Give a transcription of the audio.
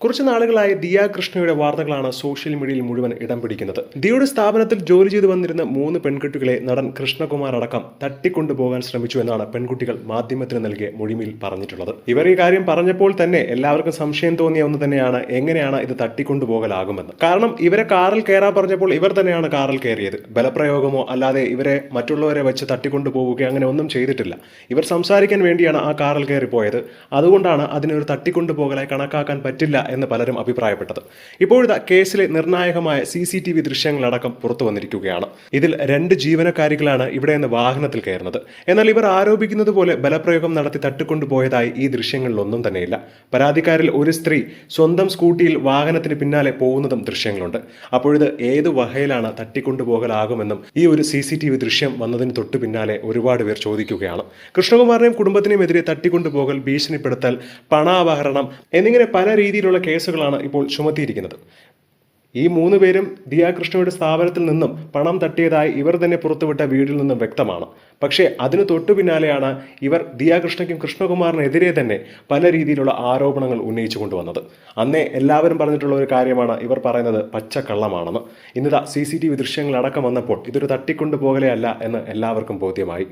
കുറച്ച് നാളുകളായി ദിയ കൃഷ്ണയുടെ വാർത്തകളാണ് സോഷ്യൽ മീഡിയയിൽ മുഴുവൻ ഇടം പിടിക്കുന്നത്. ദിയുടെ സ്ഥാപനത്തിൽ ജോലി ചെയ്തു വന്നിരുന്ന മൂന്ന് പെൺകുട്ടികളെ നടൻ കൃഷ്ണകുമാർ അടക്കം തട്ടിക്കൊണ്ടുപോകാൻ ശ്രമിച്ചു എന്നാണ് പെൺകുട്ടികൾ മാധ്യമത്തിന് നൽകിയ മൊഴിമിൽ പറഞ്ഞിട്ടുള്ളത്. ഇവർ ഈ കാര്യം പറഞ്ഞപ്പോൾ തന്നെ എല്ലാവർക്കും സംശയം തോന്നിയ ഒന്ന് തന്നെയാണ് എങ്ങനെയാണ് ഇത് തട്ടിക്കൊണ്ടുപോകലാകുമെന്ന്. കാരണം ഇവരെ കാറിൽ കയറാൻ പറഞ്ഞപ്പോൾ ഇവർ തന്നെയാണ് കാറിൽ കയറിയത്. ബലപ്രയോഗമോ അല്ലാതെ ഇവരെ മറ്റുള്ളവരെ വെച്ച് തട്ടിക്കൊണ്ടുപോവുകയോ അങ്ങനെ ഒന്നും ചെയ്തിട്ടില്ല. ഇവർ സംസാരിക്കാൻ വേണ്ടിയാണ് ആ കാറിൽ കയറി പോയത് അതുകൊണ്ടാണ് അതിനൊരു തട്ടിക്കൊണ്ടുപോകലായി കണക്കാക്കാൻ പറ്റില്ല എന്ന് പലരും അഭിപ്രായപ്പെട്ടത്. ഇപ്പോഴത്തെ കേസിലെ നിർണായകമായ സി സി ടി വി ദൃശ്യങ്ങളടക്കം പുറത്തു വന്നിരിക്കുകയാണ്. ഇതിൽ രണ്ട് ജീവനക്കാരികളാണ് ഇവിടെ നിന്ന് വാഹനത്തിൽ കയറുന്നത്. എന്നാൽ ഇവർ ആരോപിക്കുന്നത് പോലെ ബലപ്രയോഗം നടത്തി തട്ടിക്കൊണ്ടുപോയതായി ഈ ദൃശ്യങ്ങളിലൊന്നും തന്നെയില്ല. പരാതിക്കാരിൽ ഒരു സ്ത്രീ സ്വന്തം സ്കൂട്ടിയിൽ വാഹനത്തിന് പിന്നാലെ പോകുന്നതും ദൃശ്യങ്ങളുണ്ട്. അപ്പോഴിത് ഏത് വകയിലാണ് തട്ടിക്കൊണ്ടുപോകലാകുമെന്നും ഈ ഒരു സി സി ടി വി ദൃശ്യം വന്നതിന് തൊട്ടു പിന്നാലെ ഒരുപാട് പേർ ചോദിക്കുകയാണ്. കൃഷ്ണകുമാറിനെയും കുടുംബത്തിനെയും എതിരെ തട്ടിക്കൊണ്ടുപോകൽ ഭീഷണിപ്പെടുത്തൽ പണാപഹരണം എന്നിങ്ങനെ പല രീതിയിലുള്ള കേസുകളാണ് ഇപ്പോൾ ചുമത്തിയിരിക്കുന്നത്. ഈ മൂന്ന് പേരും ദിയാ കൃഷ്ണയുടെ സ്ഥാപനത്തിൽ നിന്നും പണം തട്ടിയതായി ഇവർ തന്നെ പുറത്തുവിട്ട വീടിൽ നിന്നും വ്യക്തമാണ്. പക്ഷേ അതിനു തൊട്ടു പിന്നാലെയാണ് ഇവർ ദിയാ കൃഷ്ണയ്ക്കും കൃഷ്ണകുമാറിനെതിരെ തന്നെ പല രീതിയിലുള്ള ആരോപണങ്ങൾ ഉന്നയിച്ചു കൊണ്ടുവന്നത്. അന്നേ എല്ലാവരും പറഞ്ഞിട്ടുള്ള ഒരു കാര്യമാണ് ഇവർ പറയുന്നത് പച്ചക്കള്ളമാണെന്ന്. ഇന്നിതാ സി സി ടി വി ദൃശ്യങ്ങളടക്കം വന്നപ്പോൾ ഇതൊരു തട്ടിക്കൊണ്ടുപോകലേ അല്ല എന്ന് എല്ലാവർക്കും ബോധ്യമായി.